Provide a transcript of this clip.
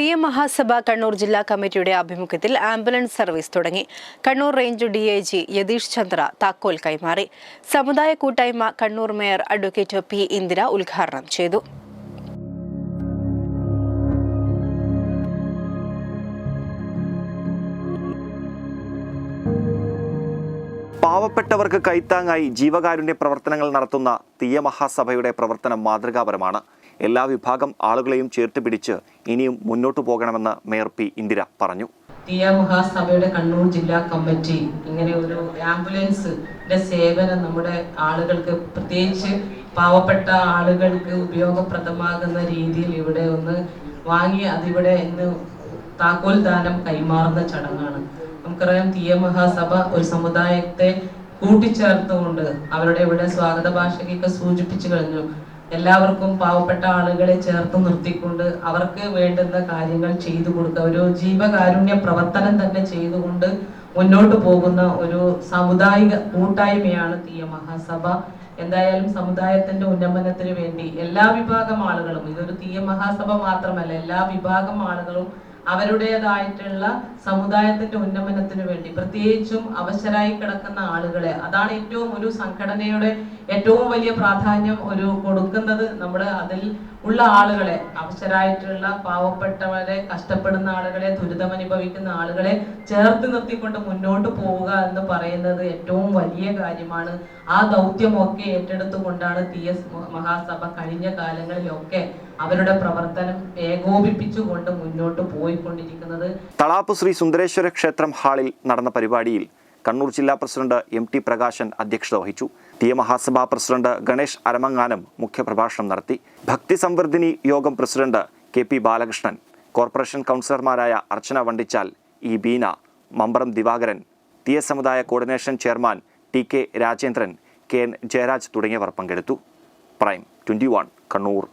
തീയ മഹാസഭ കണ്ണൂർ ജില്ലാ കമ്മിറ്റിയുടെ ആഭിമുഖ്യത്തിൽ ആംബുലൻസ് സർവീസ് തുടങ്ങി. Kannur range D I G Yathish Chandra താക്കോൽ കൈമാറി. സമുദായ കൂട്ടായ്മ Kannur mayor advocate P Indira ഉദ്ഘാടനം ചെയ്തു. പാവപ്പെട്ടവർക്ക് കൈത്താങ്ങായി ജീവകാരുണ്യ പ്രവർത്തനങ്ങൾ നടത്തുന്ന തീയ മഹാസഭയുടെ പ്രവർത്തനം മാതൃകാപരമാണ്. എല്ലാ വിഭാഗം ആളുകളെയും ചേർത്ത് പിടിച്ച് ഇനിയും മുന്നോട്ടു പോകണമെന്ന് മേയർ പി ഇന്ദിര പറഞ്ഞു. തീയ മഹാസഭയുടെ കണ്ണൂർ ജില്ലാ കമ്മിറ്റി ഇങ്ങനെ ഒരു ആംബുലൻസിന്റെ സേവനം നമ്മുടെ ആളുകൾക്ക് പ്രത്യേകിച്ച് പാവപ്പെട്ട ആളുകൾക്ക് ഉപയോഗപ്രദമാകുന്ന രീതിയിൽ ഇവിടെ ഒന്ന് വാങ്ങി അതിവിടെ ഇന്ന് താക്കോൽ ദാനം കൈമാറുന്ന ചടങ്ങാണ്. നമുക്കറിയാം തീയ മഹാസഭ ഒരു സമുദായത്തെ കൂട്ടിച്ചേർത്തുകൊണ്ട് അവരുടെ ഇവിടെ സ്വാഗത ഭാഷയ്ക്കൊക്കെ സൂചിപ്പിച്ചു കഴിഞ്ഞു. എല്ലാവർക്കും പാവപ്പെട്ട ആളുകളെ ചേർത്ത് നിർത്തിക്കൊണ്ട് അവർക്ക് വേണ്ടുന്ന കാര്യങ്ങൾ ചെയ്തു കൊടുക്കുക. ഒരു ജീവകാരുണ്യ പ്രവർത്തനം തന്നെ ചെയ്തുകൊണ്ട് മുന്നോട്ട് പോകുന്ന ഒരു സമുദായിക കൂട്ടായ്മയാണ് തീയ മഹാസഭ. എന്തായാലും സമുദായത്തിന്റെ ഉന്നമനത്തിന് വേണ്ടി എല്ലാ വിഭാഗം ആളുകളും ഇതൊരു തീയ മഹാസഭ മാത്രമല്ല എല്ലാ വിഭാഗം ആളുകളും അവരുടേതായിട്ടുള്ള സമുദായത്തിന്റെ ഉന്നമനത്തിന് വേണ്ടി പ്രത്യേകിച്ചും അവശരായി കിടക്കുന്ന ആളുകളെ. അതാണ് ഏറ്റവും ഒരു സംഘടനയുടെ ഏറ്റവും വലിയ പ്രാധാന്യം ഒരു കൊടുക്കുന്നത് നമ്മൾ അതിൽ ഉള്ള ആളുകളെ അവശരായിട്ടുള്ള പാവപ്പെട്ടവരെ കഷ്ടപ്പെടുന്ന ആളുകളെ ദുരിതമനുഭവിക്കുന്ന ആളുകളെ ചേർത്ത് നിർത്തിക്കൊണ്ട് മുന്നോട്ട് പോവുക എന്ന് പറയുന്നത് ഏറ്റവും വലിയ കാര്യമാണ്. ആ ദൗത്യമൊക്കെ ഏറ്റെടുത്തുകൊണ്ടാണ് ടി എസ് മഹാസഭ കഴിഞ്ഞ കാലങ്ങളിലൊക്കെ അവരുടെ പ്രവർത്തനം ഏകോപിപ്പിച്ചുകൊണ്ട് മുന്നോട്ട് പോയിക്കൊണ്ടിരിക്കുന്നത്. തളാപ്പ് ശ്രീ സുന്ദരേശ്വര ക്ഷേത്രം ഹാളിൽ നടന്ന പരിപാടിയിൽ കണ്ണൂർ ജില്ലാ പ്രസിഡന്റ് എം ടി പ്രകാശൻ അധ്യക്ഷത വഹിച്ചു. തീയ മഹാസഭാ പ്രസിഡന്റ് ഗണേഷ് അരമങ്ങാനം മുഖ്യപ്രഭാഷണം നടത്തി. Bhakti Samvardhini Yogam president K P Balakrishnan corporation കൗൺസിലർമാരായ അർച്ചന വണ്ടിച്ചാൽ ഇ ബീന മമ്പറം ദിവാകരൻ തീയ സമുദായ coordination chairman T K Rajendran K N Jayaraj തുടങ്ങിയവർ പങ്കെടുത്തു. Prime twenty Kannur.